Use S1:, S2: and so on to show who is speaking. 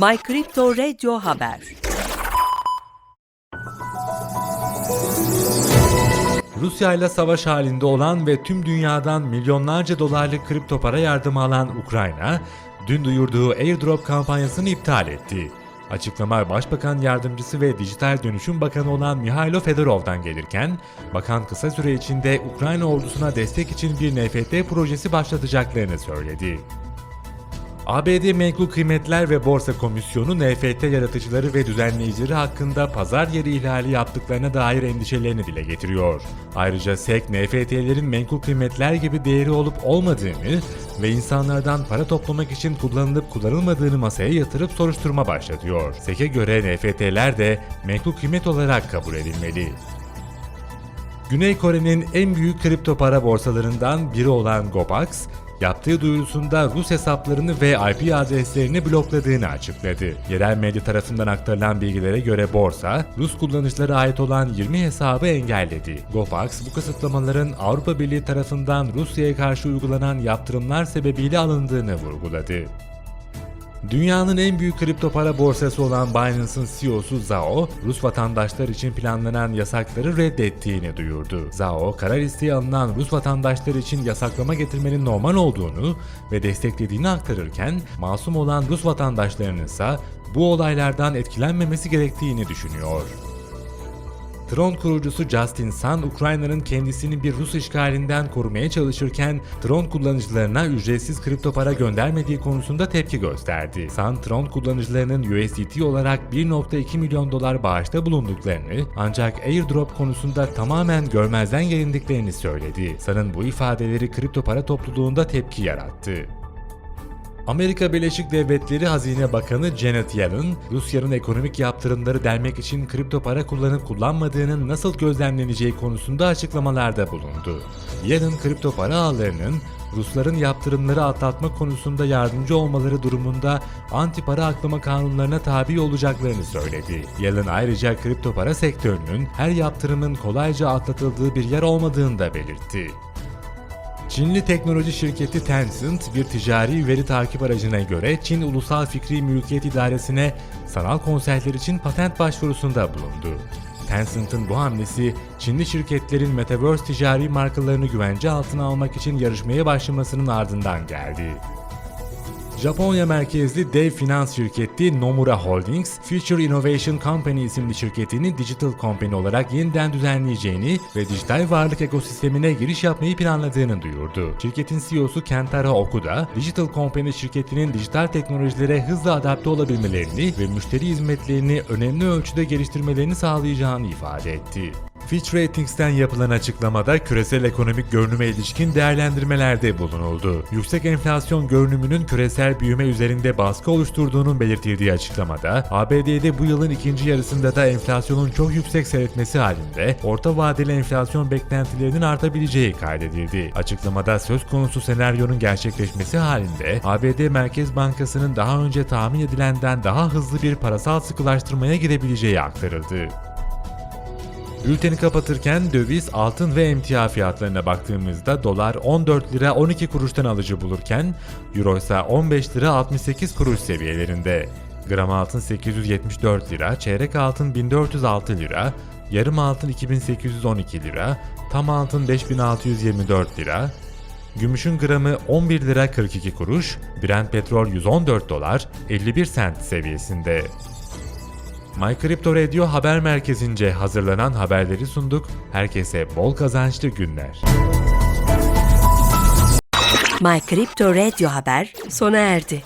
S1: My Crypto Radio Haber
S2: Rusya ile savaş halinde olan ve tüm dünyadan milyonlarca dolarlık kripto para yardımı alan Ukrayna, dün duyurduğu airdrop kampanyasını iptal etti. Açıklama Başbakan Yardımcısı ve Dijital Dönüşüm Bakanı olan Mihailo Fedorov'dan gelirken, bakan kısa süre içinde Ukrayna ordusuna destek için bir NFT projesi başlatacaklarını söyledi. ABD Menkul Kıymetler ve Borsa Komisyonu NFT yaratıcıları ve düzenleyicileri hakkında pazar yeri ihlali yaptıklarına dair endişelerini dile getiriyor. Ayrıca SEC NFT'lerin menkul kıymetler gibi değeri olup olmadığını ve insanlardan para toplamak için kullanılıp kullanılmadığını masaya yatırıp soruşturma başlatıyor. SEC'e göre NFT'ler de menkul kıymet olarak kabul edilmeli. Güney Kore'nin en büyük kripto para borsalarından biri olan Gopax, yaptığı duyurusunda Rus hesaplarını ve IP adreslerini blokladığını açıkladı. Yerel medya tarafından aktarılan bilgilere göre borsa, Rus kullanıcılara ait olan 20 hesabı engelledi. Gopax, bu kısıtlamaların Avrupa Birliği tarafından Rusya'ya karşı uygulanan yaptırımlar sebebiyle alındığını vurguladı. Dünyanın en büyük kripto para borsası olan Binance'ın CEO'su Zhao, Rus vatandaşlar için planlanan yasakları reddettiğini duyurdu. Zhao, karar isteği alınan Rus vatandaşlar için yasaklama getirmenin normal olduğunu ve desteklediğini aktarırken, masum olan Rus vatandaşlarının ise bu olaylardan etkilenmemesi gerektiğini düşünüyor. Tron kurucusu Justin Sun, Ukrayna'nın kendisini bir Rus işgalinden korumaya çalışırken Tron kullanıcılarına ücretsiz kripto para göndermediği konusunda tepki gösterdi. Sun, Tron kullanıcılarının USDT olarak 1.2 milyon dolar bağışta bulunduklarını ancak airdrop konusunda tamamen görmezden gelindiklerini söyledi. Sun'ın bu ifadeleri kripto para topluluğunda tepki yarattı. Amerika Birleşik Devletleri Hazine Bakanı Janet Yellen, Rusya'nın ekonomik yaptırımları delmek için kripto para kullanıp kullanmadığının nasıl gözlemleneceği konusunda açıklamalarda bulundu. Yellen, kripto para ağlarının Rusların yaptırımları atlatma konusunda yardımcı olmaları durumunda anti para aklama kanunlarına tabi olacaklarını söyledi. Yellen ayrıca kripto para sektörünün her yaptırımın kolayca atlatıldığı bir yer olmadığını da belirtti. Çinli teknoloji şirketi Tencent bir ticari veri takip aracına göre Çin Ulusal Fikri Mülkiyet İdaresi'ne sanal konserler için patent başvurusunda bulundu. Tencent'ın bu hamlesi Çinli şirketlerin Metaverse ticari markalarını güvence altına almak için yarışmaya başlamasının ardından geldi. Japonya merkezli dev finans şirketi Nomura Holdings, Future Innovation Company isimli şirketini Digital Company olarak yeniden düzenleyeceğini ve dijital varlık ekosistemine giriş yapmayı planladığını duyurdu. Şirketin CEO'su Kentaro Okuda, Digital Company şirketinin dijital teknolojilere hızla adapte olabilmelerini ve müşteri hizmetlerini önemli ölçüde geliştirmelerini sağlayacağını ifade etti. Fitch Ratings'ten yapılan açıklamada küresel ekonomik görünüme ilişkin değerlendirmelerde bulunuldu. Yüksek enflasyon görünümünün küresel büyüme üzerinde baskı oluşturduğunun belirtildiği açıklamada, ABD'de bu yılın ikinci yarısında da enflasyonun çok yüksek seyretmesi halinde orta vadeli enflasyon beklentilerinin artabileceği kaydedildi. Açıklamada söz konusu senaryonun gerçekleşmesi halinde ABD Merkez Bankası'nın daha önce tahmin edilenden daha hızlı bir parasal sıkılaştırmaya gidebileceği aktarıldı. Bülteni kapatırken döviz, altın ve emtia fiyatlarına baktığımızda dolar 14 lira 12 kuruştan alıcı bulurken euro ise 15 lira 68 kuruş seviyelerinde. Gram altın 874 lira, çeyrek altın 1406 lira, yarım altın 2812 lira, tam altın 5624 lira, Gümüşün gramı 11 lira 42 kuruş, Brent petrol 114 dolar 51 sent seviyesinde. My Crypto Radio haber merkezince hazırlanan haberleri sunduk. Herkese bol kazançlı günler.
S1: My Crypto Radio Haber sona erdi.